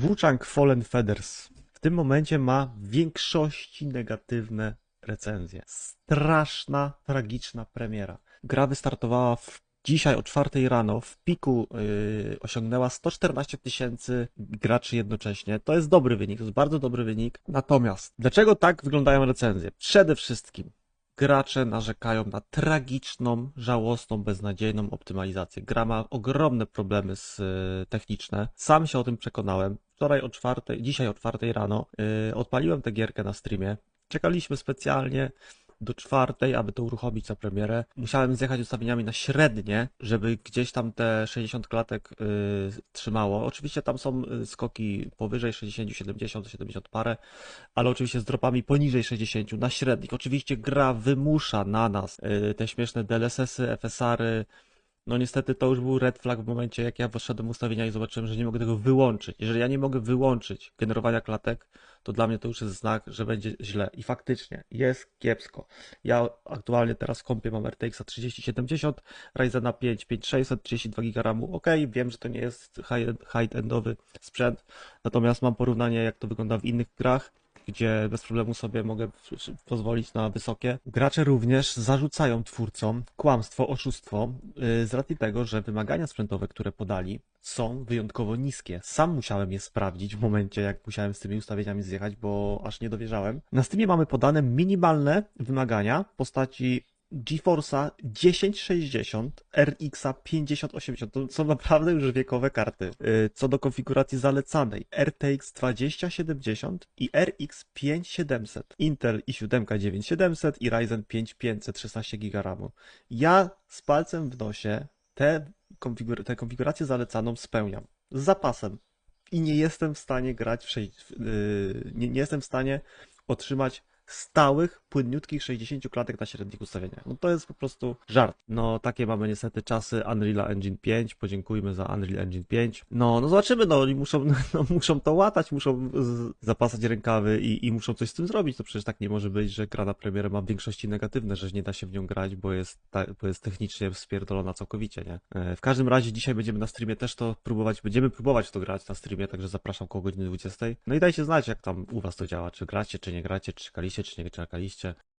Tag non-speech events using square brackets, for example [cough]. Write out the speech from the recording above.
Wuchang Fallen Feathers w tym momencie ma w większości negatywne recenzje. Straszna, tragiczna premiera. Gra wystartowała w Dzisiaj o 4 rano w piku yy, osiągnęła 114 tysięcy graczy jednocześnie. To jest dobry wynik, to jest bardzo dobry wynik. Natomiast dlaczego tak wyglądają recenzje? Przede wszystkim gracze narzekają na tragiczną, żałosną, beznadziejną optymalizację. Gra ma ogromne problemy z, y, techniczne. Sam się o tym przekonałem. Wczoraj o czwartej, dzisiaj o czwartej rano y, odpaliłem tę gierkę na streamie. Czekaliśmy specjalnie do czwartej, aby to uruchomić za premierę. Musiałem zjechać ustawieniami na średnie, żeby gdzieś tam te 60 klatek y, trzymało. Oczywiście tam są y, skoki powyżej 60, 70, 70 parę, ale oczywiście z dropami poniżej 60 na średnich. Oczywiście gra wymusza na nas y, te śmieszne DLSS-y, FSR-y. No niestety to już był red flag w momencie, jak ja wszedłem w ustawienia i zobaczyłem, że nie mogę tego wyłączyć. Jeżeli ja nie mogę wyłączyć generowania klatek, to dla mnie to już jest znak, że będzie źle. I faktycznie jest kiepsko. Ja aktualnie teraz w kompie mam RTX 3070, Ryzena 5 5600, 32 GB. Ok, wiem, że to nie jest high- high-endowy sprzęt, natomiast mam porównanie, jak to wygląda w innych grach gdzie bez problemu sobie mogę pozwolić na wysokie. Gracze również zarzucają twórcom kłamstwo, oszustwo yy, z racji tego, że wymagania sprzętowe, które podali, są wyjątkowo niskie. Sam musiałem je sprawdzić w momencie, jak musiałem z tymi ustawieniami zjechać, bo aż nie dowierzałem. Na Steamie mamy podane minimalne wymagania w postaci GeForce'a 1060, RX'a 5080. To są naprawdę już wiekowe karty. Yy, Co do konfiguracji zalecanej, RTX 2070 i RX 5700, Intel i7 9700 i Ryzen 5 500 16 GB RAMu. Ja z palcem w nosie tę konfigur- konfigurację zalecaną spełniam. Z zapasem. I nie jestem w stanie grać w 6, yy, nie, nie jestem w stanie otrzymać stałych, płynniutkich 60 klatek na średnich ustawieniach. No to jest po prostu żart. No takie mamy niestety czasy Unreal Engine 5. Podziękujmy za Unreal Engine 5. No, no zobaczymy, no oni muszą, [laughs] no, muszą to łatać, muszą zapasać rękawy i, i muszą coś z tym zrobić. To przecież tak nie może być, że gra na premierę ma w większości negatywne, że nie da się w nią grać, bo jest, ta, bo jest technicznie spierdolona całkowicie, nie? E, W każdym razie dzisiaj będziemy na streamie też to próbować, będziemy próbować to grać na streamie, także zapraszam koło godziny 20. No i dajcie znać, jak tam u was to działa, czy gracie, czy nie gracie, czy czekaliście, czy nie czekaliście.